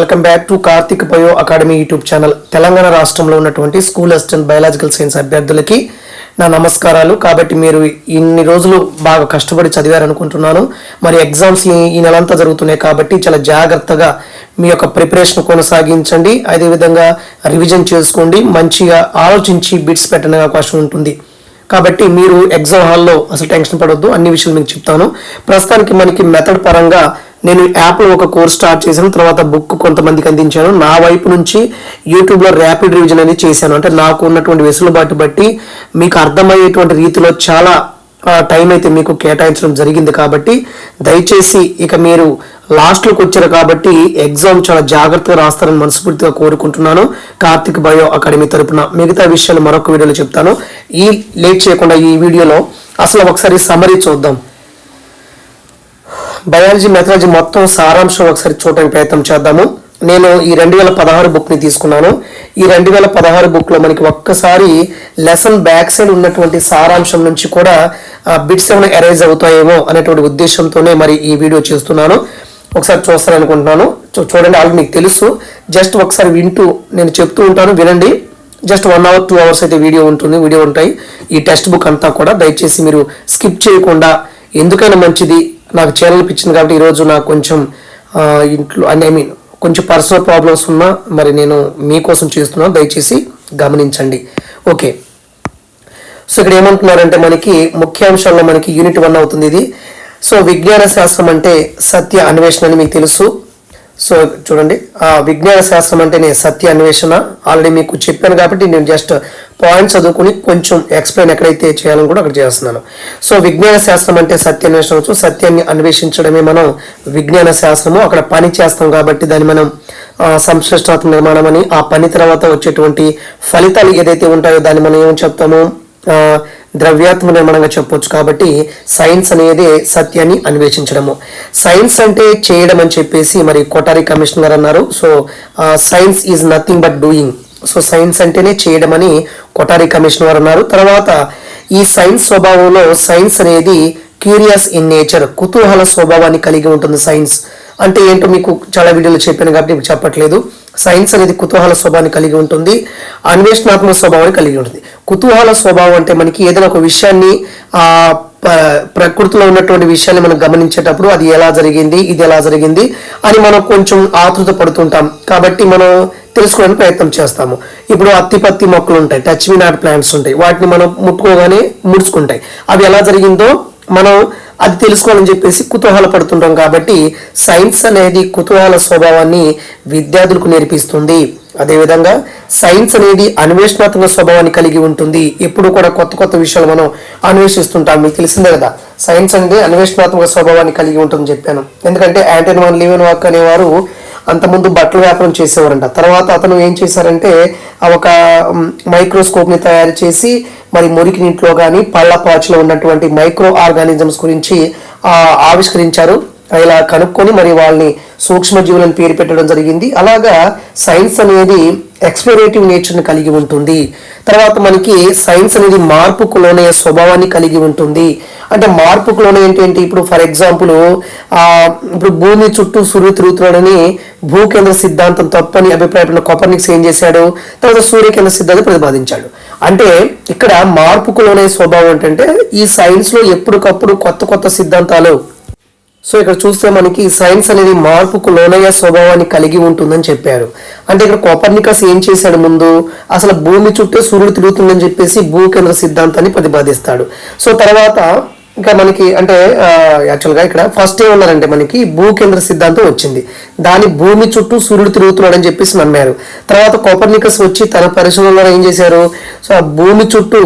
Welcome back to Karthik bio academy YouTube channel Telangana రాష్ట్రంలో ఉన్నటువంటి school assistant biological science అభ్యర్థులకి నా నమస్కారాలు. కాబట్టి మీరు ఇన్ని రోజులు బాగా కష్టపడి చదివారనుకుంటున్నాను. మరి ఎగ్జామ్స్ ఈ నెలంతా జరుగుతున్నాయి కాబట్టి చాలా జాగ్రత్తగా మీ యొక్క ప్రిపరేషన్ కొనసాగించండి. అదేవిధంగా రివిజన్ చేసుకోండి. మంచిగా ఆలోచించి బిట్స్ పెట్టడానికి అవకాశం ఉంటుంది. కాబట్టి మీరు ఎగ్జామ్ హాల్లో అసలు టెన్షన్ పడొద్దు అన్ని విషయాలు మీకు చెప్తాను. ప్రస్తుతానికి మనకి మెథడ్ పరంగా నేను యాప్లో ఒక కోర్స్ స్టార్ట్ చేశాను తర్వాత బుక్ కొంతమందికి అందించాను. నా వైపు నుంచి యూట్యూబ్లో ర్యాపిడ్ రివిజన్ అనేది చేశాను. అంటే నాకు ఉన్నటువంటి వెసులుబాటు బట్టి మీకు అర్థమయ్యేటువంటి రీతిలో చాలా టైం అయితే మీకు కేటాయించడం జరిగింది కాబట్టి దయచేసి ఇక మీరు లాస్ట్లోకి వచ్చారు కాబట్టి ఎగ్జామ్ చాలా జాగ్రత్తగా రాస్తారని మనస్ఫూర్తిగా కోరుకుంటున్నాను. కార్తిక్ బయో అకాడమీ తరపున మిగతా విషయాలు మరొక వీడియోలో చెప్తాను. ఈ లేట్ చేయకుండా ఈ వీడియోలో అసలు ఒకసారి సమరీ చూద్దాం. బయాలజీ మెథాలజీ మొత్తం సారాంశం ఒకసారి చూడడానికి ప్రయత్నం చేద్దాము. నేను ఈ రెండు వేల పదహారు బుక్ని తీసుకున్నాను. ఈ రెండు వేల పదహారు బుక్లో మనకి ఒక్కసారి లెసన్ బ్యాక్ సైడ్ ఉన్నటువంటి సారాంశం నుంచి కూడా బిట్స్ ఏమైనా ఎరైజ్ అవుతాయేమో అనేటువంటి ఉద్దేశంతోనే మరి ఈ వీడియో చేస్తున్నాను. ఒకసారి చూస్తారనుకుంటున్నాను. చూ- చూడండి ఆల్రెడీ మీకు తెలుసు. జస్ట్ ఒకసారి వింటూ నేను చెప్తూ ఉంటాను వినండి. Just one hour two hours అయితే వీడియో ఉంటుంది వీడియో ఉంటాయి. ఈ టెక్స్ట్ బుక్ అంతా కూడా దయచేసి మీరు స్కిప్ చేయకుండా ఎందుకైనా మంచిది. నాకు ఛానల్ ఇచ్చింది కాబట్టి ఈరోజు నాకు కొంచెం ఇంట్లో ఐ మీన్ కొంచెం పర్సనల్ ప్రాబ్లమ్స్ ఉన్నా మరి నేను మీకోసం చేస్తున్నాను దయచేసి గమనించండి. ఓకే. సో ఇక్కడ ఏమంటున్నారంటే మనకి ముఖ్యాంశాల్లో మనకి యూనిట్ వన్ అవుతుంది ఇది. సో విజ్ఞాన శాస్త్రం అంటే సత్య అన్వేషణ అని మీకు తెలుసు. సో చూడండి. ఆ విజ్ఞాన శాస్త్రం అంటేనే సత్య అన్వేషణ. ఆల్రెడీ మీకు చెప్పాను కాబట్టి నేను జస్ట్ పాయింట్స్ చదువుకుని కొంచెం ఎక్స్ప్లెయిన్ ఎక్కడైతే చేయాలని కూడా అక్కడ చేస్తున్నాను. సో విజ్ఞాన శాస్త్రం అంటే సత్య అన్వేషణ సత్యాన్ని అన్వేషించడమే మనం విజ్ఞాన శాస్త్రము. అక్కడ పని చేస్తాం కాబట్టి దాన్ని మనం ఆ, సంశ్లిష్టాత్మక నిర్మాణం అని ఆ పని తర్వాత వచ్చేటువంటి ఫలితాలు ఏదైతే ఉంటాయో దాన్ని మనం ఏమని చెప్తాము? ద్రవ్యాత్మ నిర్మాణంగా చెప్పొచ్చు కాబట్టి సైన్స్ అనేది సత్యాన్ని అన్వేషించడము. సైన్స్ అంటే చేయడం అని చెప్పేసి మరి కోటారి కమిషన్ గారు అన్నారు. So science is nothing but doing so science అంటేనే చేయడం అని కొటారి కమిషన్ వారు అన్నారు. తర్వాత ఈ సైన్స్ స్వభావంలో సైన్స్ అనేది క్యూరియస్ ఇన్ నేచర్ కుతూహల స్వభావాన్ని కలిగి ఉంటుంది సైన్స్ అంటే ఏంటో మీకు చాలా వీడియోలు చెప్పాను కాబట్టి మీకు చెప్పట్లేదు. సైన్స్ అనేది కుతూహల స్వభావాన్ని కలిగి ఉంటుంది. అన్వేషణాత్మక స్వభావాన్ని కలిగి ఉంటుంది. కుతూహల స్వభావం అంటే మనకి ఏదైనా ఒక విషయాన్ని ఆ ప- ప్రకృతిలో ఉన్నటువంటి విషయాన్ని మనం గమనించేటప్పుడు అది ఎలా జరిగింది ఇది ఎలా జరిగింది అని మనం కొంచెం ఆతృత పడుతుంటాం. కాబట్టి మనం తెలుసుకోవడానికి ప్రయత్నం చేస్తాము. ఇప్పుడు అత్తి పత్తి మొక్కలు ఉంటాయి. టచ్ మీ నాట్ ప్లాంట్స్ ఉంటాయి. వాటిని మనం ముట్టుకోగానే ముడుచుకుంటాయి. అవి ఎలా జరిగిందో మనం అది తెలుసుకోవాలని చెప్పేసి కుతూహల పడుతుంటాం కాబట్టి సైన్స్ అనేది కుతూహల స్వభావాన్ని విద్యార్థులకు నేర్పిస్తుంది. అదేవిధంగా సైన్స్ అనేది అన్వేషణాత్మక స్వభావాన్ని కలిగి ఉంటుంది. ఎప్పుడు కూడా కొత్త కొత్త విషయాలు మనం అన్వేషిస్తుంటాం. మీకు తెలిసిందే కదా సైన్స్ అనేది అన్వేషణాత్మక స్వభావాన్ని కలిగి ఉంటుందని చెప్పాను. ఎందుకంటే యాంటన్ వన్ లీవెన్ వాక్ అనేవారు అంతకుముందు బట్టల వ్యాపారం చేసేవారంట. తర్వాత అతను ఏం చేశారంటే ఒక మైక్రోస్కోప్ని తయారు చేసి మరి మురికి నీటిలో కానీ పళ్ళ పాచులో ఉన్నటువంటి మైక్రో ఆర్గానిజమ్స్ గురించి ఆవిష్కరించారు. ఇలా కనుక్కొని మరి వాళ్ళని సూక్ష్మజీవులను పేరు పెట్టడం జరిగింది. అలాగా సైన్స్ అనేది ఎక్స్ప్లోరేటివ్ నేచర్ని కలిగి ఉంటుంది. తర్వాత మనకి సైన్స్ అనేది మార్పుకు లోనయ్యే స్వభావాన్ని కలిగి ఉంటుంది. అంటే మార్పుకులోనే ఏంటంటే ఇప్పుడు ఫర్ ఎగ్జాంపుల్ ఇప్పుడు భూమి చుట్టూ సూర్యుడు తిరుగుతున్నాడని భూకేంద్ర సిద్ధాంతం తప్పని అభిప్రాయపడిన కొపర్నిక్స్ ఏం చేశాడు? తర్వాత సూర్యకేంద్ర సిద్ధాంతం ప్రతిపాదించాడు. అంటే ఇక్కడ మార్పుకు లోనే స్వభావం ఏంటంటే ఈ సైన్స్లో ఎప్పటికప్పుడు కొత్త కొత్త సిద్ధాంతాలు సో ఇక్కడ చూస్తే మనకి సైన్స్ అనేది మార్పుకు లోనయ్యే స్వభావాన్ని కలిగి ఉంటుందని చెప్పారు. అంటే ఇక్కడ కోపర్నికస్ ఏం చేశాడు ముందు? అసలు భూమి చుట్టూ సూర్యుడు తిరుగుతుందని చెప్పేసి భూకేంద్ర సిద్ధాంతాన్ని ప్రతిపాదిస్తాడు. సో తర్వాత ఇంకా మనకి అంటే యాక్చువల్గా ఇక్కడ ఫస్ట్ ఏమన్నారంటే మనకి భూకేంద్ర సిద్ధాంతం వచ్చింది. దాని భూమి చుట్టూ సూర్యుడు తిరుగుతున్నాడని చెప్పేసి నమ్మారు. తర్వాత కోపర్నికస్ వచ్చి తన పరిశోధనలో ఏం చేశారు? సో ఆ భూమి చుట్టూ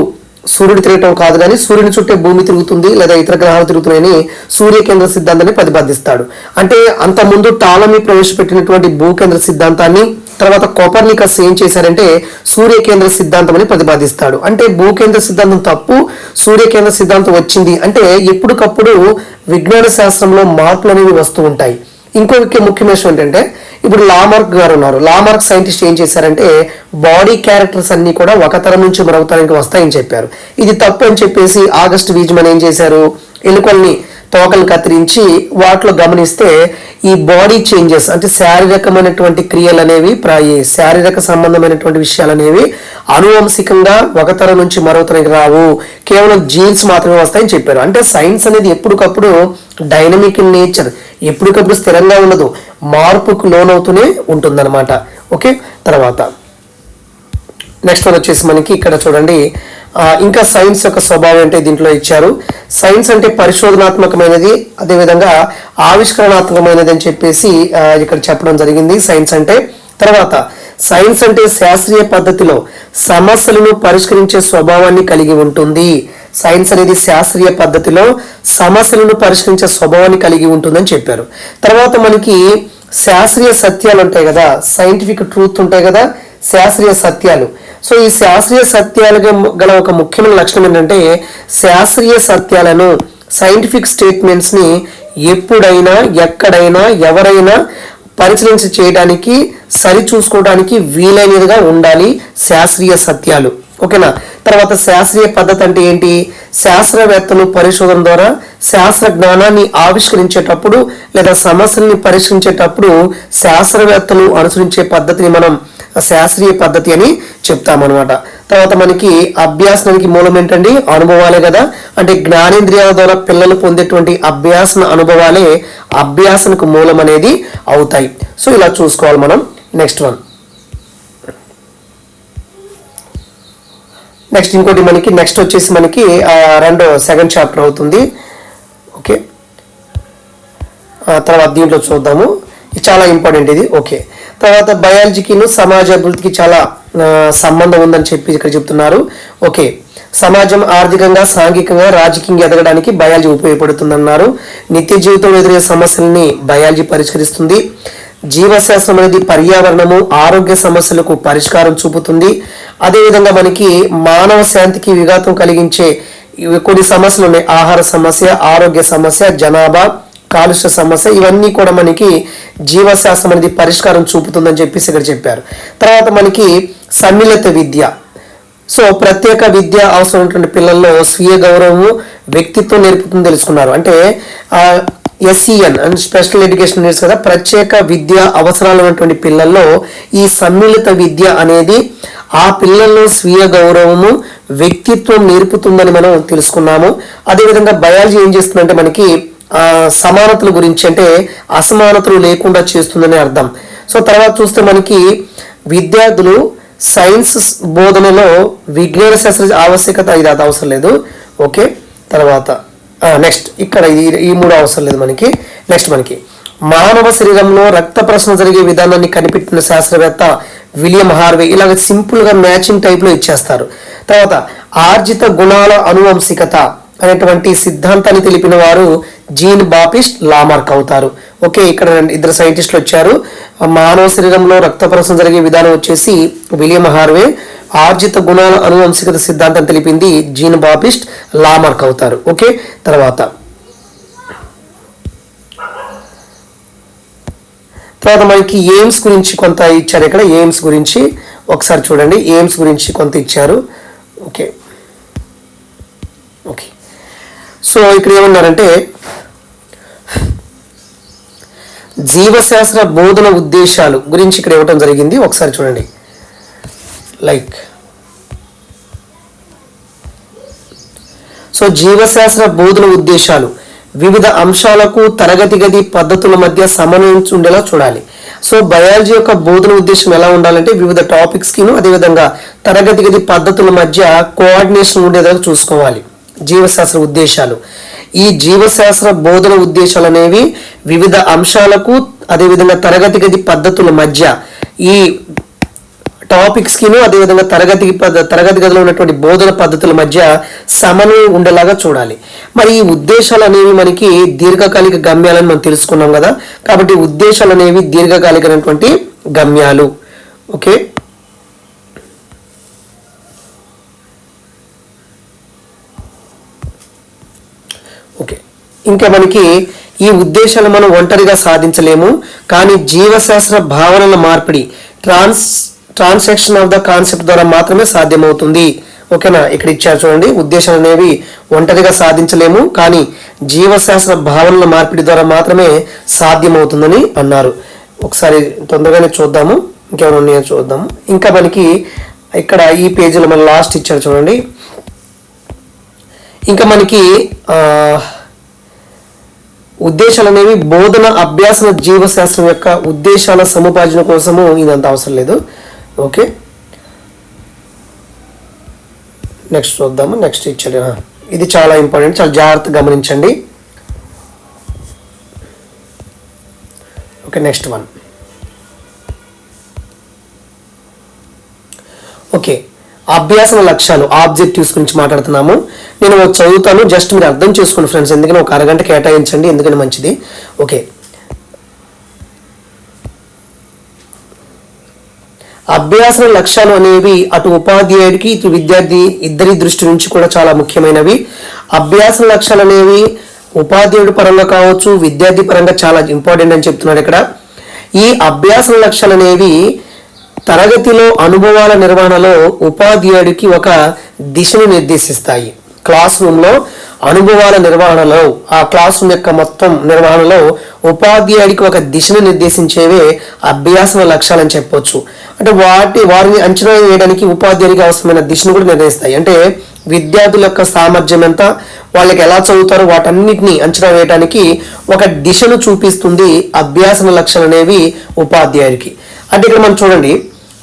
సూర్యుడు తిరగటం కాదు కానీ సూర్యుని చుట్టే భూమి తిరుగుతుంది లేదా ఇతర గ్రహాలు తిరుగుతున్నాయని సూర్య కేంద్ర సిద్ధాంతాన్ని ప్రతిపాదిస్తాడు. అంటే అంత ముందు టాలమీ ప్రవేశపెట్టినటువంటి భూకేంద్ర సిద్ధాంతాన్ని తర్వాత కోపర్నికస్ ఏం చేశారంటే సూర్య కేంద్ర సిద్ధాంతం అని ప్రతిపాదిస్తాడు. అంటే భూకేంద్ర సిద్ధాంతం తప్పు సూర్య కేంద్ర సిద్ధాంతం వచ్చింది. అంటే ఎప్పటికప్పుడు విజ్ఞాన శాస్త్రంలో మార్పులు అనేవి వస్తూ ఉంటాయి. ఇంకో ముఖ్యమైన విషయం ఏంటంటే ఇప్పుడు లామార్క్ గారు ఉన్నారు లామార్క్ సైంటిస్ట్ ఏం చేశారంటే బాడీ క్యారెక్టర్స్ అన్ని కూడా ఒక తరం నుంచి మరొక తరానికి వస్తాయని చెప్పారు. ఇది తప్పు అని చెప్పేసి ఆగస్ట్ వీజ్మన్ ఏం చేశారు? ఎలుకల్ని తోకలు కత్తిరించి వాటిలో గమనిస్తే ఈ బాడీ చేంజెస్ అంటే శారీరకమైనటువంటి క్రియలు అనేవి ప్రా- శారీరక సంబంధమైనటువంటి విషయాలు అనేవి అనువంశికంగా ఒక తరం నుంచి మరో తరానికి రావు. కేవలం జీన్స్ మాత్రమే వస్తాయని చెప్పారు. అంటే సైన్స్ అనేది ఎప్పటికప్పుడు డైనమిక్ ఇన్ నేచర్ ఎప్పటికప్పుడు స్థిరంగా ఉండదు. మార్పుకు లోనవుతూనే ఉంటుందన్నమాట. ఓకే? తర్వాత. నెక్స్ట్ వన్ వచ్చేసి మనకి ఇక్కడ చూడండి. ఇంకా సైన్స్ యొక్క స్వభావం అంటే దీంట్లో ఇచ్చారు. సైన్స్ అంటే పరిశోధనాత్మకమైనది అదేవిధంగా ఆవిష్కరణాత్మకమైనది అని చెప్పేసి ఇక్కడ చెప్పడం జరిగింది సైన్స్ అంటే. తర్వాత సైన్స్ అంటే శాస్త్రీయ పద్ధతిలో సమస్యలను పరిష్కరించే స్వభావాన్ని కలిగి ఉంటుంది. సైన్స్ అనేది శాస్త్రీయ పద్ధతిలో సమస్యలను పరిష్కరించే స్వభావాన్ని కలిగి ఉంటుందని చెప్పారు. తర్వాత మనకి శాస్త్రీయ సత్యాలు ఉంటాయి కదా సైంటిఫిక్ ట్రూత్ ఉంటాయి కదా శాస్త్రీయ సత్యాలు. సో ఈ శాస్త్రీయ సత్యాలుగా గల ఒక ముఖ్యమైన లక్షణం ఏంటంటే శాస్త్రీయ సత్యాలను సైంటిఫిక్ స్టేట్మెంట్స్ని ఎప్పుడైనా ఎక్కడైనా ఎవరైనా పరిశీలించి చేయడానికి సరి చూసుకోవడానికి వీలైనదిగా ఉండాలి శాస్త్రీయ సత్యాలు. ఓకేనా? తర్వాత శాస్త్రీయ పద్ధతి అంటే ఏంటి? శాస్త్రవేత్తలు పరిశోధన ద్వారా శాస్త్ర జ్ఞానాన్ని ఆవిష్కరించేటప్పుడు లేదా సమస్యల్ని పరిష్కరించేటప్పుడు శాస్త్రవేత్తలు అనుసరించే పద్ధతిని మనం శాస్త్రీయ పద్ధతి అని చెప్తామన్నమాట. తర్వాత మనకి అభ్యాసనానికి మూలం ఏంటండి? అనుభవాలే కదా. అంటే జ్ఞానేంద్రియాల ద్వారా పిల్లలు పొందేటువంటి అభ్యాసన అనుభవాలే అభ్యాసనకు మూలం అనేది అవుతాయి. సో ఇలా చూసుకోవాలి మనం. నెక్స్ట్ వన్ నెక్స్ట్ ఇంకోటి మనకి నెక్స్ట్ వచ్చేసి మనకి రెండో సెకండ్ చాప్టర్ అవుతుంది. ఓకే తర్వాత దీంట్లో చూద్దాము. చాలా ఇంపార్టెంట్ ఇది. ఓకే తర్వాత బయాలజీకిను సమాజ అభివృద్ధికి చాలా సంబంధం ఉందని చెప్పి ఇక్కడ చెప్తున్నారు. ఓకే సమాజం ఆర్థికంగా సాంఘికంగా రాజకీయంగా ఎదగడానికి బయాలజీ ఉపయోగపడుతుందన్నారు. నిత్య జీవితంలో ఎదురయ్యే సమస్యల్ని బయాలజీ పరిష్కరిస్తుంది. జీవశాస్త్రం అనేది పర్యావరణము ఆరోగ్య సమస్యలకు పరిష్కారం చూపుతుంది. అదేవిధంగా మనకి మానవ శాంతికి విఘాతం కలిగించే కొన్ని సమస్యలు ఉన్నాయి. ఆహార సమస్య ఆరోగ్య సమస్య జనాభా కాలుష్య సమస్య ఇవన్నీ కూడా మనకి జీవశాస్త్రం అనేది పరిష్కారం చూపుతుందని చెప్పేసి ఇక్కడ చెప్పారు. తర్వాత మనకి సమ్మిళిత విద్య. సో ప్రత్యేక విద్య అవసరమైనటువంటి పిల్లల్లో స్వీయ గౌరవము వ్యక్తిత్వం నేర్పుతుంది తెలుసుకున్నారు. అంటే SCN and special education needs కదా ప్రత్యేక విద్య అవసరాలు ఉన్నటువంటి పిల్లల్లో ఈ సమ్మిళిత విద్య అనేది ఆ పిల్లల్లో స్వీయ గౌరవము వ్యక్తిత్వం నేర్పుతుందని మనం తెలుసుకున్నాము. అదేవిధంగా బయాలజీ ఏం చేస్తుందంటే మనకి సమానతల గురించి అంటే అసమానతలు లేకుండా చేస్తుందని అర్థం. సో తర్వాత చూస్తే మనకి విద్యార్థులు సైన్స్ బోధనలో విజ్ఞాన శాస్త్ర ఆవశ్యకత ఇది అది అవసరం లేదు. ఓకే తర్వాత నెక్స్ట్ ఇక్కడ ఈ ఈ మూడు అవసరం లేదు మనకి. నెక్స్ట్ మనకి మానవ శరీరంలో రక్త ప్రసరణ జరిగే విధానాన్ని కనిపెట్టిన శాస్త్రవేత్త విలియం హార్వే ఇలాగ సింపుల్గా మ్యాచింగ్ టైప్లో ఇచ్చేస్తారు. తర్వాత ఆర్జిత గుణాల అనువంశికత. అనేటువంటి సిద్ధాంతాన్ని తెలిపిన వారు జీన్ బాపిస్ట్ లామార్క్ అవుతారు. ఓకే ఇక్కడ ఇద్దరు సైంటిస్టులు వచ్చారు. మానవ శరీరంలో రక్త ప్రసరణ జరిగే విధానం వచ్చేసి విలియం హార్వే ఆర్జిత గుణాల అనువంశికత సిద్ధాంతం తెలిపింది జీన్ బాపిస్ట్ లామార్క్ అవుతారు. ఓకే తర్వాత. తర్వాత మనకి ఎయిమ్స్ గురించి కొంత ఇచ్చారు ఇక్కడ. ఎయిమ్స్ గురించి ఒకసారి చూడండి. ఎయిమ్స్ గురించి కొంత ఇచ్చారు. ఓకే. ఓకే. సో ఇక్కడ ఏమన్నారంటే జీవశాస్త్ర బోధన ఉద్దేశాలు గురించి ఇక్కడ ఇవ్వటం జరిగింది. ఒకసారి చూడండి. లైక్ సో జీవశాస్త్ర బోధన ఉద్దేశాలు వివిధ అంశాలకు తరగతి గది పద్ధతుల మధ్య సమన్వయం ఉండేలా చూడాలి. సో బయాలజీ యొక్క బోధన ఉద్దేశం ఎలా ఉండాలంటే వివిధ టాపిక్స్ అదేవిధంగా తరగతి గది పద్ధతుల మధ్య కోఆర్డినేషన్ ఉండేలా చూసుకోవాలి. జీవశాస్త్ర ఉద్దేశాలు. ఈ జీవశాస్త్ర బోధన ఉద్దేశాలు అనేవి వివిధ అంశాలకు అదేవిధంగా తరగతి గది పద్ధతుల మధ్య ఈ టాపిక్స్కిను అదేవిధంగా తరగతి పద్ధ- తరగతి గదిలో ఉన్నటువంటి బోధన పద్ధతుల మధ్య సమన్వయం ఉండేలాగా చూడాలి. మరి ఈ ఉద్దేశాలు అనేవి మనకి దీర్ఘకాలిక గమ్యాలని మనం తెలుసుకున్నాం కదా. కాబట్టి ఉద్దేశాలు అనేవి దీర్ఘకాలికమైనటువంటి గమ్యాలు. ఓకే? ఓకే. ఇంకా మనకి ఈ ఉద్దేశాలు మనం ఒంటరిగా సాధించలేము కానీ జీవశాస్త్ర భావనల మార్పిడి trans transaction of the concept ద్వారా మాత్రమే సాధ్యమవుతుంది. ఓకేనా? ఇక్కడ ఇచ్చారు చూడండి ఉద్దేశాలు అనేవి ఒంటరిగా సాధించలేము కానీ జీవశాస్త్ర భావనల మార్పిడి ద్వారా మాత్రమే సాధ్యమవుతుందని అన్నారు. ఒకసారి తొందరగానే చూద్దాము ఇంకేమైనా ఉన్నాయో చూద్దాము. ఇంకా మనకి ఇక్కడ ఈ పేజీలో మన లాస్ట్ ఇచ్చారు చూడండి ఇంకా మనకి ఉద్దేశాలు అనేవి బోధన అభ్యాసన జీవశాస్త్రం యొక్క ఉద్దేశాల సముపార్జన కోసము ఇదంత అవసరం లేదు. ఓకే? నెక్స్ట్ చూద్దాము. నెక్స్ట్ ఇచ్చాడు. ఇది చాలా ఇంపార్టెంట్. చాలా జాగ్రత్తగా గమనించండి. Okay next one. ఓకే. అభ్యాసన లక్ష్యాలు ఆబ్జెక్టివ్స్ గురించి మాట్లాడుతున్నాము. నేను చదువుతాను జస్ట్ మీరు అర్థం చేసుకోండి ఫ్రెండ్స్. ఎందుకంటే ఒక అరగంట కేటాయించండి ఎందుకంటే మంచిది? ఓకే. అభ్యాసన లక్ష్యాలు అనేవి అటు ఉపాధ్యాయుడికి ఇటు విద్యార్థి ఇద్దరి దృష్టి నుంచి కూడా చాలా ముఖ్యమైనవి. అభ్యాసన లక్ష్యాలు అనేవి ఉపాధ్యాయుడి పరంగా కావచ్చు విద్యార్థి పరంగా చాలా ఇంపార్టెంట్ అని చెప్తున్నాడు ఇక్కడ. ఈ అభ్యాసన లక్ష్యాలు అనేవి తరగతిలో అనుభవాల నిర్వహణలో ఉపాధ్యాయుడికి ఒక దిశను నిర్దేశిస్తాయి. క్లాస్ రూమ్లో అనుభవాల నిర్వహణలో ఆ క్లాస్ రూమ్ యొక్క మొత్తం నిర్వహణలో ఉపాధ్యాయుడికి ఒక దిశను నిర్దేశించేవే అభ్యాసన లక్ష్యాలని చెప్పొచ్చు. అంటే వాటి వారిని అంచనా వేయడానికి ఉపాధ్యాయుడికి అవసరమైన దిశను కూడా నిర్ణయిస్తాయి అంటే విద్యార్థుల యొక్క సామర్థ్యం ఎంత వాళ్ళకి ఎలా చదువుతారో వాటన్నిటిని అంచనా వేయడానికి ఒక దిశను చూపిస్తుంది అభ్యాసన లక్ష్యాలు అనేవి ఉపాధ్యాయుడికి. అంటే ఇక్కడ మనం చూడండి.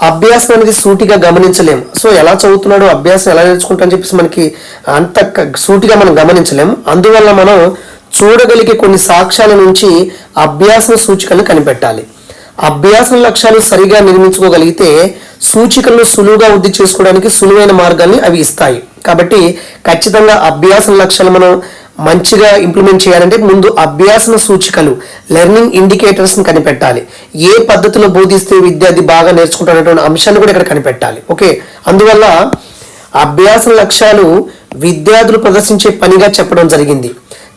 అభ్యాసం అనేది సూటిగా గమనించలేం. సో ఎలా చదువుతున్నాడో అభ్యాసం ఎలా నేర్చుకుంటా అని చెప్పేసి మనకి అంత సూటిగా మనం గమనించలేం. అందువల్ల మనం చూడగలిగే కొన్ని సాక్ష్యాల నుంచి అభ్యాసం సూచికలను కనిపెట్టాలి. అభ్యాసం లక్ష్యాలు సరిగా నిర్మించుకోగలిగితే సూచికలను సులువుగా వృద్ధి చేసుకోవడానికి సులువైన మార్గాన్ని అవి ఇస్తాయి. కాబట్టి ఖచ్చితంగా అభ్యాసం లక్ష్యాలు మనం మంచిగా ఇంప్లిమెంట్ చేయాలంటే ముందు అభ్యాసన సూచికలు లెర్నింగ్ ఇండికేటర్స్ని కనిపెట్టాలి. ఏ పద్ధతిలో బోధిస్తే విద్యార్థి బాగా నేర్చుకుంటున్నటువంటి అంశాన్ని కూడా ఇక్కడ కనిపెట్టాలి. ఓకే? అందువల్ల అభ్యాస లక్ష్యాలు విద్యార్థులు ప్రదర్శించే పనిగా చెప్పడం జరిగింది.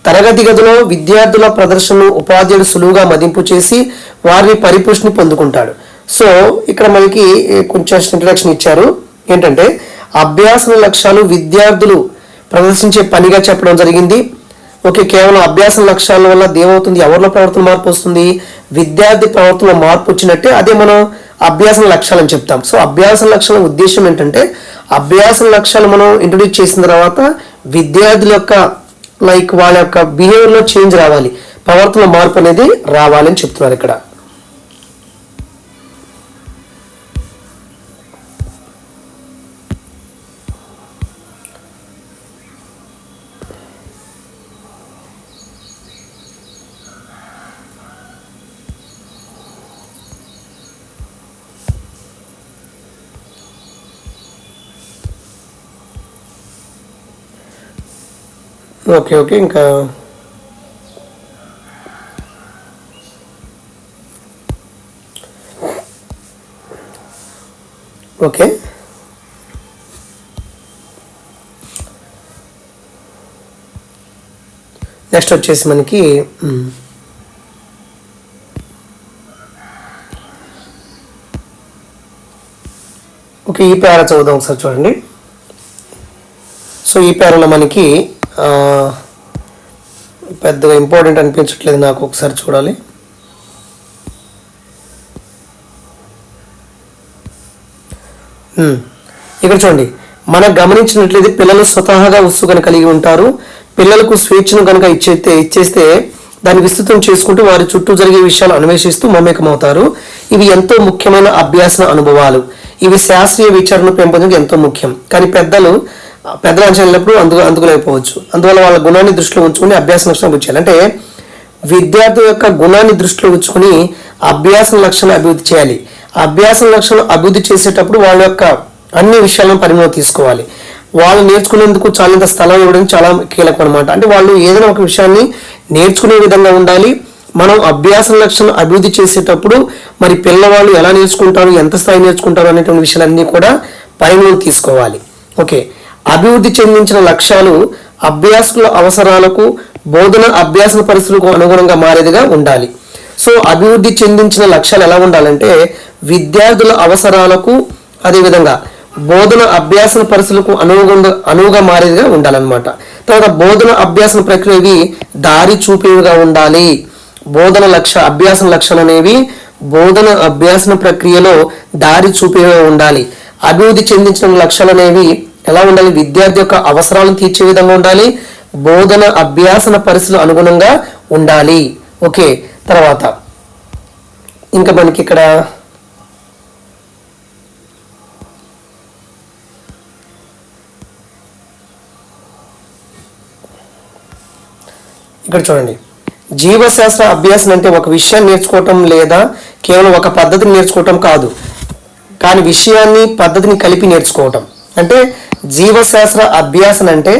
తరగతి గదిలో విద్యార్థుల ప్రదర్శనను ఉపాధ్యాయుడు సులువుగా మదింపు చేసి వారిని పరిపుష్టిని పొందుకుంటాడు. సో ఇక్కడ మనకి కొంచెం ఇంట్రడక్షన్ ఇచ్చారు. ఏంటంటే అభ్యాసన లక్ష్యాలు విద్యార్థులు ప్రదర్శించే పనిగా చెప్పడం జరిగింది. ఓకే కేవలం అభ్యాసం లక్ష్యాల వల్ల ఏమవుతుంది ఎవరిలో ప్రవర్తన మార్పు వస్తుంది విద్యార్థి ప్రవర్తనలో మార్పు వచ్చినట్టే అదే మనం అభ్యాసం లక్ష్యాలని చెప్తాం. సో అభ్యాసం లక్ష్యాల ఉద్దేశం ఏంటంటే అభ్యాసం లక్ష్యాలు మనం ఇంట్రొడ్యూస్ చేసిన తర్వాత విద్యార్థుల యొక్క లైక్ వాళ్ళ యొక్క బిహేవియర్లో చేంజ్ రావాలి. ప్రవర్తన మార్పు అనేది రావాలని చెప్తున్నారు ఇక్కడ. ఓకే ఓకే ఇంకా. ఓకే. నెక్స్ట్ వచ్చేసి మనకి ఓకే ఈ పేర చదువుదాం ఒకసారి చూడండి. సో ఈ పేరలో మనకి పెద్దగా ఇంపార్టెంట్ అనిపించట్లేదు నాకు ఒకసారి చూడాలి. ఇక్కడ చూడండి మనం గమనించినట్లయితే పిల్లలు స్వతహాగా ఉత్సుకను కలిగి ఉంటారు. పిల్లలకు స్వేచ్ఛను కనుక ఇచ్చేస్తే ఇచ్చేస్తే దాన్ని విస్తృతం చేసుకుంటూ వారి చుట్టూ జరిగే విషయాలు అన్వేషిస్తూ మమేకమవుతారు. ఇవి ఎంతో ముఖ్యమైన అభ్యాసన అనుభవాలు. ఇవి శాస్త్రీయ విచారణ పెంపొందడానికి ఎంతో ముఖ్యం. కానీ పెద్దలు పెద్దల అంచనాలప్పుడు అందుకు అందుకోలేకపోవచ్చు అందువల్ల వాళ్ళ గుణాన్ని దృష్టిలో ఉంచుకుని అభ్యాస లక్షణం చేయాలి అంటే విద్యార్థి యొక్క గుణాన్ని దృష్టిలో ఉంచుకుని అభ్యాసం లక్షణం అభివృద్ధి చేయాలి. అభ్యాసం లక్షణం అభివృద్ధి చేసేటప్పుడు వాళ్ళ యొక్క అన్ని విషయాలను పరిగణలో తీసుకోవాలి. వాళ్ళు నేర్చుకునేందుకు చాలంత స్థలం ఇవ్వడం చాలా కీలకం అనమాట అంటే వాళ్ళు ఏదైనా ఒక విషయాన్ని నేర్చుకునే విధంగా ఉండాలి. మనం అభ్యాసం లక్షణం అభివృద్ధి చేసేటప్పుడు మరి పిల్లవాళ్ళు ఎలా నేర్చుకుంటారు ఎంత స్థాయి నేర్చుకుంటారు అనేటువంటి విషయాలన్నీ కూడా పరిగణలో తీసుకోవాలి. ఓకే. అభివృద్ధి చెందించిన లక్ష్యాలు అభ్యాసకుల అవసరాలకు బోధన అభ్యాసన పరిస్థితులకు అనుగుణంగా మారేదిగా ఉండాలి. సో అభివృద్ధి చెందించిన లక్ష్యాలు ఎలా ఉండాలంటే విద్యార్థుల అవసరాలకు అదేవిధంగా బోధన అభ్యాసన పరిస్థితులకు అనుగుణ అనువుగా మారేదిగా ఉండాలన్నమాట. తర్వాత బోధన అభ్యాసన ప్రక్రియవి దారి చూపేవిగా ఉండాలి. బోధన లక్ష్య అభ్యాసన లక్ష్యాలు అనేవి బోధన అభ్యాసన ప్రక్రియలో దారి చూపేవిగా ఉండాలి. అభివృద్ధి చెందించిన లక్ష్యాలు అనేవి ఎలా ఉండాలి? విద్యార్థి యొక్క అవసరాలను తీర్చే విధంగా ఉండాలి. బోధన అభ్యాసన పరిస్థితులు అనుగుణంగా ఉండాలి. ఓకే తర్వాత. ఇంకా మనకి ఇక్కడ ఇక్కడ చూడండి. జీవశాస్త్ర అభ్యాసం అంటే ఒక విషయాన్ని నేర్చుకోవటం లేదా కేవలం ఒక పద్ధతిని నేర్చుకోవటం కాదు. కానీ విషయాన్ని పద్ధతిని కలిపి నేర్చుకోవటం. అంటే జీవశాస్త్ర అభ్యాసం అంటే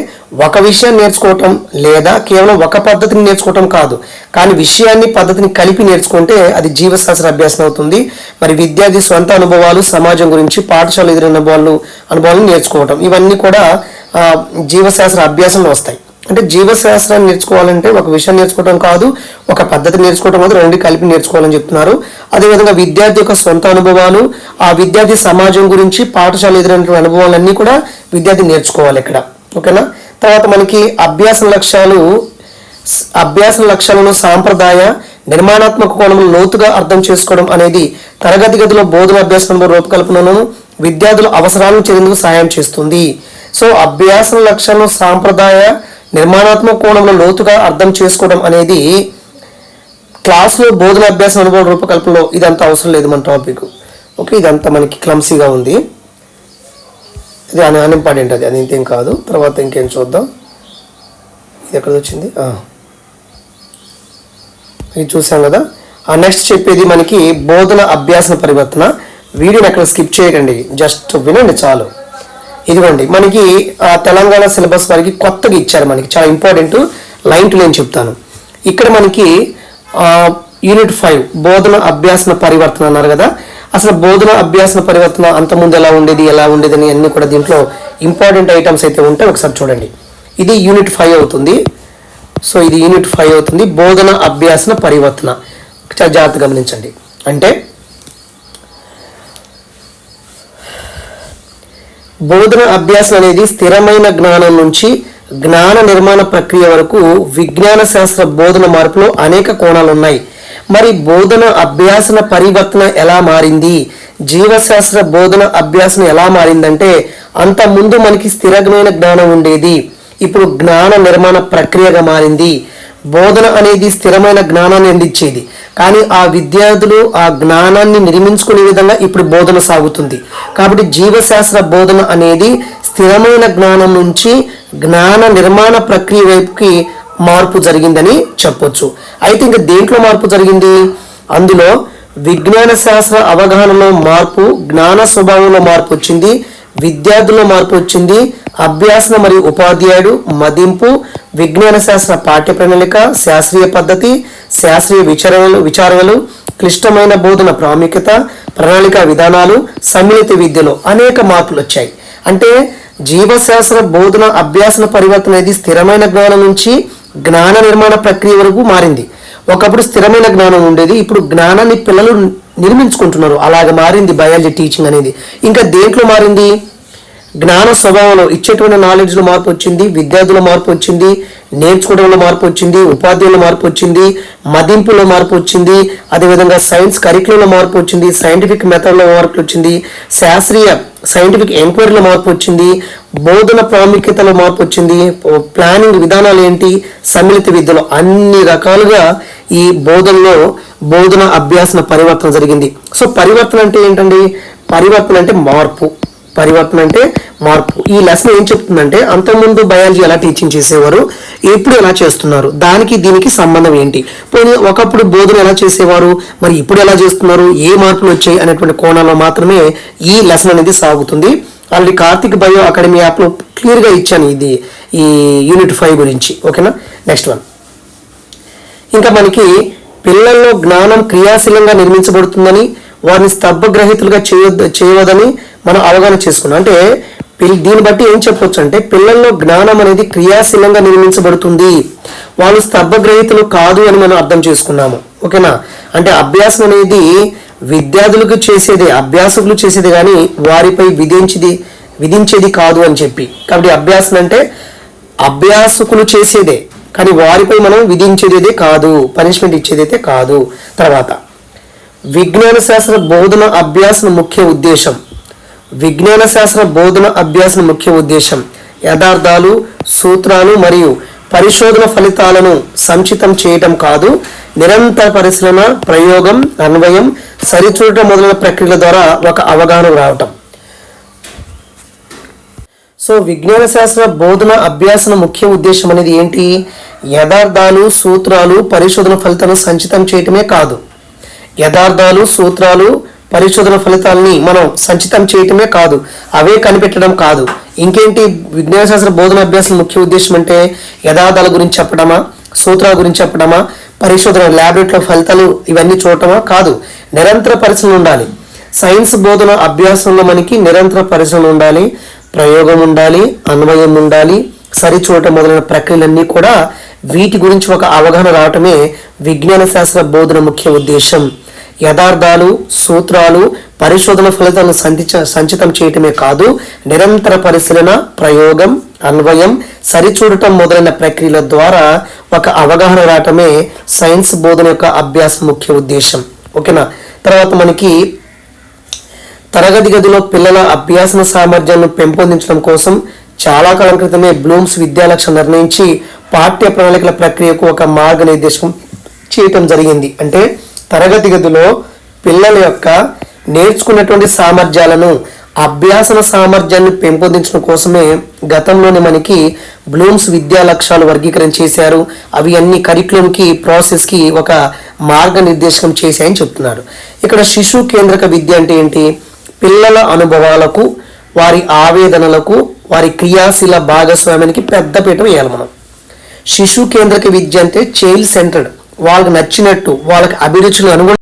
ఒక విషయం నేర్చుకోవటం లేదా కేవలం ఒక పద్ధతిని నేర్చుకోవటం కాదు. కానీ విషయాన్ని పద్ధతిని కలిపి నేర్చుకుంటే అది జీవశాస్త్ర అభ్యాసం అవుతుంది. మరి విద్యార్థి సొంత అనుభవాలు సమాజం గురించి పాఠశాల ఎదురైన అనుభవాలు అనుభవాలను నేర్చుకోవటం ఇవన్నీ కూడా జీవశాస్త్ర అభ్యాసంలో వస్తాయి. అంటే జీవశాస్త్రాన్ని నేర్చుకోవాలంటే ఒక విషయం నేర్చుకోవడం కాదు ఒక పద్ధతి నేర్చుకోవడం కాదు రెండు కలిపి నేర్చుకోవాలని చెప్తున్నారు. అదేవిధంగా విద్యార్థి యొక్క సొంత అనుభవాలు ఆ విద్యార్థి సమాజం గురించి పాఠశాల ఎదురైనటువంటి అనుభవాలన్నీ కూడా విద్యార్థి నేర్చుకోవాలి ఇక్కడ. ఓకేనా? తర్వాత మనకి అభ్యాస లక్ష్యాలు అభ్యాస లక్ష్యాలను సాంప్రదాయ నిర్మాణాత్మక కోణంలో లోతుగా అర్థం చేసుకోవడం అనేది తరగతి గదిలో బోధన అభ్యాసంలో రూపకల్పనను విద్యార్థుల అవసరాలను చేరేందుకు సహాయం చేస్తుంది. సో అభ్యాస లక్ష్యాలను సాంప్రదాయ నిర్మాణాత్మక కోణంలో లోతుగా అర్థం చేసుకోవడం అనేది క్లాస్లో బోధన అభ్యాసం అనుభవం రూపకల్పనలో ఇదంతా అవసరం లేదు మన టాపిక్. ఓకే ఇదంతా మనకి క్లమ్సీగా ఉంది. ఇది అన్ అన్ఇంపార్టెంట్ అది అది ఇంకేం కాదు. తర్వాత ఇంకేం చూద్దాం. ఇది ఎక్కడ వచ్చింది? ఇది చూసాం కదా. ఆ నెక్స్ట్ చెప్పేది మనకి బోధన అభ్యాస పరివర్తన. వీడియోని అక్కడ స్కిప్ చేయకండి. జస్ట్ వినండి చాలు. ఇదిగోండి మనకి తెలంగాణ సిలబస్ వారికి కొత్తగా ఇచ్చారు మనకి. చాలా ఇంపార్టెంట్ లైన్ టు నేను చెప్తాను. ఇక్కడ మనకి యూనిట్ ఫైవ్ బోధన అభ్యాసన పరివర్తన అన్నారు కదా. అసలు బోధన అభ్యాసన పరివర్తన అంతకుముందు ఎలా ఉండేది ఎలా ఉండేది అని అన్నీ కూడా దీంట్లో ఇంపార్టెంట్ ఐటమ్స్ అయితే ఉంటాయి ఒకసారి చూడండి. ఇది యూనిట్ ఫైవ్ అవుతుంది. సో ఇది యూనిట్ ఫైవ్ అవుతుంది. బోధన అభ్యాసన పరివర్తన. చాలా జాగ్రత్త గమనించండి. అంటే బోధన అభ్యాసం అనేది స్థిరమైన జ్ఞానం నుంచి జ్ఞాన నిర్మాణ ప్రక్రియ వరకు విజ్ఞాన శాస్త్ర బోధన మార్పులో అనేక కోణాలు ఉన్నాయి. మరి బోధన అభ్యాసన పరివర్తన ఎలా మారింది? జీవశాస్త్ర బోధన అభ్యాసన ఎలా మారిందంటే అంత ముందు మనకి స్థిరమైన జ్ఞానం ఉండేది. ఇప్పుడు జ్ఞాన నిర్మాణ ప్రక్రియగా మారింది. బోధన అనేది స్థిరమైన జ్ఞానాన్ని అందించేది. కానీ ఆ విద్యార్థులు ఆ జ్ఞానాన్ని నిర్మించుకునే విధంగా ఇప్పుడు బోధన సాగుతుంది. కాబట్టి జీవశాస్త్ర బోధన అనేది స్థిరమైన జ్ఞానం నుంచి జ్ఞాన నిర్మాణ ప్రక్రియ వైపుకి మార్పు జరిగిందని చెప్పొచ్చు. అయితే ఇంకా దేంట్లో మార్పు జరిగింది? అందులో విజ్ఞాన శాస్త్ర అవగాహనలో మార్పు జ్ఞాన స్వభావంలో మార్పు వచ్చింది. విద్యార్థుల్లో మార్పు వచ్చింది. అభ్యాసన మరియు ఉపాధ్యాయుడు మదింపు విజ్ఞాన శాస్త్ర పాఠ్య ప్రణాళిక శాస్త్రీయ పద్ధతి శాస్త్రీయ విచారణలు విచారణలు క్లిష్టమైన బోధన ప్రాముఖ్యత ప్రణాళిక విధానాలు సమ్మిళిత విద్యలో అనేక మార్పులు వచ్చాయి. అంటే జీవశాస్త్ర బోధన అభ్యాసన పరివర్తన అనేది స్థిరమైన జ్ఞానం నుంచి జ్ఞాన నిర్మాణ ప్రక్రియ వరకు మారింది. ఒకప్పుడు స్థిరమైన జ్ఞానం ఉండేది. ఇప్పుడు జ్ఞానాన్ని పిల్లలు నిర్మించుకుంటున్నారు. అలాగ మారింది బయాలజీ టీచింగ్ అనేది. ఇంకా దేంట్లో మారింది? జ్ఞాన స్వభావంలో ఇచ్చేటువంటి నాలెడ్జ్లో మార్పు వచ్చింది విద్యార్థుల మార్పు వచ్చింది నేర్చుకోవడంలో మార్పు వచ్చింది ఉపాధ్యాయుల మార్పు వచ్చింది మదింపులో మార్పు వచ్చింది అదేవిధంగా సైన్స్ కరికులంలో మార్పు వచ్చింది సైంటిఫిక్ మెథడ్లో మార్పు వచ్చింది శాస్త్రీయ సైంటిఫిక్ ఎంక్వైరీలో మార్పు వచ్చింది బోధన ప్రాముఖ్యతలో మార్పు వచ్చింది ప్లానింగ్ విధానాలు ఏంటి సమ్మిళిత విద్యలో అన్ని రకాలుగా ఈ బోధనలో బోధన అభ్యాసన పరివర్తన జరిగింది. సో పరివర్తన అంటే ఏంటండి? పరివర్తన అంటే మార్పు. పరివర్తన అంటే మార్పు. ఈ లెసన్ ఏం చెప్తుందంటే అంతకుముందు బయాలజీ ఎలా టీచింగ్ చేసేవారు ఎప్పుడు ఎలా చేస్తున్నారు దానికి దీనికి సంబంధం ఏంటి? పోనీ ఒకప్పుడు బోధన ఎలా చేసేవారు మరి ఇప్పుడు ఎలా చేస్తున్నారు ఏ మార్పులు వచ్చాయి అనేటువంటి కోణంలో మాత్రమే ఈ లెసన్ అనేది సాగుతుంది. ఆల్రెడీ కార్తిక్ బయో అకాడమీ యాప్లో క్లియర్గా ఇచ్చాను ఇది ఈ యూనిట్ ఫైవ్ గురించి. ఓకేనా? Next one. ఇంకా మనకి పిల్లల్లో జ్ఞానం క్రియాశీలంగా నిర్మించబడుతుందని వారిని స్తబ్ధగ్రహితులుగా చేయొద్దు చేయవద్దని మనం అవగాహన చేసుకున్నాం. అంటే దీన్ని బట్టి ఏం చెప్పొచ్చు అంటే పిల్లల్లో జ్ఞానం అనేది క్రియాశీలంగా నిర్మించబడుతుంది. వాళ్ళు స్తబ్భగ్రహితులు కాదు అని మనం అర్థం చేసుకున్నాము. ఓకేనా? అంటే అభ్యాసం అనేది విద్యార్థులకు చేసేది అభ్యాసకులు చేసేది కానీ వారిపై విధించేది విధించేది కాదు అని చెప్పి. కాబట్టి అభ్యాసం అంటే అభ్యాసకులు చేసేదే. కానీ వారిపై మనం విధించేది కాదు పనిష్మెంట్ ఇచ్చేదైతే కాదు. తర్వాత విజ్ఞాన శాస్త్ర బోధన అభ్యాసన ముఖ్య ఉద్దేశం. విజ్ఞాన శాస్త్ర బోధన అభ్యాసన ముఖ్య ఉద్దేశం. యథార్థాలు సూత్రాలు మరియు పరిశోధన ఫలితాలను సంచితం చేయటం కాదు. నిరంతర పరిశీలన ప్రయోగం అన్వయం సరిచూడటం మొదలైన ప్రక్రియల ద్వారా ఒక అవగాహన రావటం. సో విజ్ఞాన శాస్త్ర బోధన అభ్యాసన ముఖ్య ఉద్దేశం అనేది ఏంటి? యథార్థాలు సూత్రాలు పరిశోధన ఫలితాలను సంచితం చేయటమే కాదు. యథార్థాలు సూత్రాలు పరిశోధన ఫలితాలని మనం సంచితం చేయటమే కాదు. అవే కనిపెట్టడం కాదు. ఇంకేంటి? విజ్ఞాన శాస్త్ర బోధన అభ్యాసం ముఖ్య ఉద్దేశం అంటే యథార్థాల గురించి చెప్పడమా? సూత్రాల గురించి చెప్పడమా? పరిశోధన ల్యాబొరేటరీలో ఫలితాలు ఇవన్నీ చూడటమా? కాదు. నిరంతర పరిశీలన ఉండాలి. సైన్స్ బోధన అభ్యాసంలో మనకి నిరంతర పరిశీలన ఉండాలి. ప్రయోగం ఉండాలి అన్వయం ఉండాలి సరిచూడటం మొదలైన ప్రక్రియలన్నీ కూడా వీటి గురించి ఒక అవగాహన రావటమే విజ్ఞాన శాస్త్ర బోధన ముఖ్య ఉద్దేశం. యథార్థాలు సూత్రాలు పరిశోధన ఫలితాలను సంచిత సంచితం చేయటమే కాదు నిరంతర పరిశీలన ప్రయోగం అన్వయం సరిచూడటం మొదలైన ప్రక్రియల ద్వారా ఒక అవగాహన రావటమే సైన్స్ బోధన యొక్క అభ్యాస ముఖ్య ఉద్దేశం. ఓకేనా? తర్వాత మనకి తరగతి గదిలో పిల్లల అభ్యాసన సామర్థ్యాన్ని పెంపొందించడం కోసం చాలా కాలం క్రితమే బ్లూమ్స్ విద్యాలక్ష్యం నిర్ణయించి పాఠ్య ప్రణాళికల ప్రక్రియకు ఒక మార్గనిర్దేశం చేయటం జరిగింది. అంటే తరగతి గదిలో పిల్లల యొక్క నేర్చుకున్నటువంటి సామర్థ్యాలను అభ్యాసన సామర్థ్యాన్ని పెంపొందించడం కోసమే గతంలోనే మనకి బ్లూమ్స్ విద్యా లక్ష్యాలు వర్గీకరణ చేశారు. అవి అన్ని కరికులంకి ప్రాసెస్కి ఒక మార్గనిర్దేశం చేశాయని చెప్తున్నారు. ఇక్కడ శిశు కేంద్రక విద్య అంటే ఏంటి? పిల్లల అనుభవాలకు వారి ఆవేదనలకు వారి క్రియాశీల భాగస్వామ్యానికి పెద్దపీట వేయాలి మనం. శిశు కేంద్రక విద్య అంటే చైల్డ్ సెంటర్డ్ వాళ్ళకి నచ్చినట్టు వాళ్ళకి అభిరుచులు అనుగుణ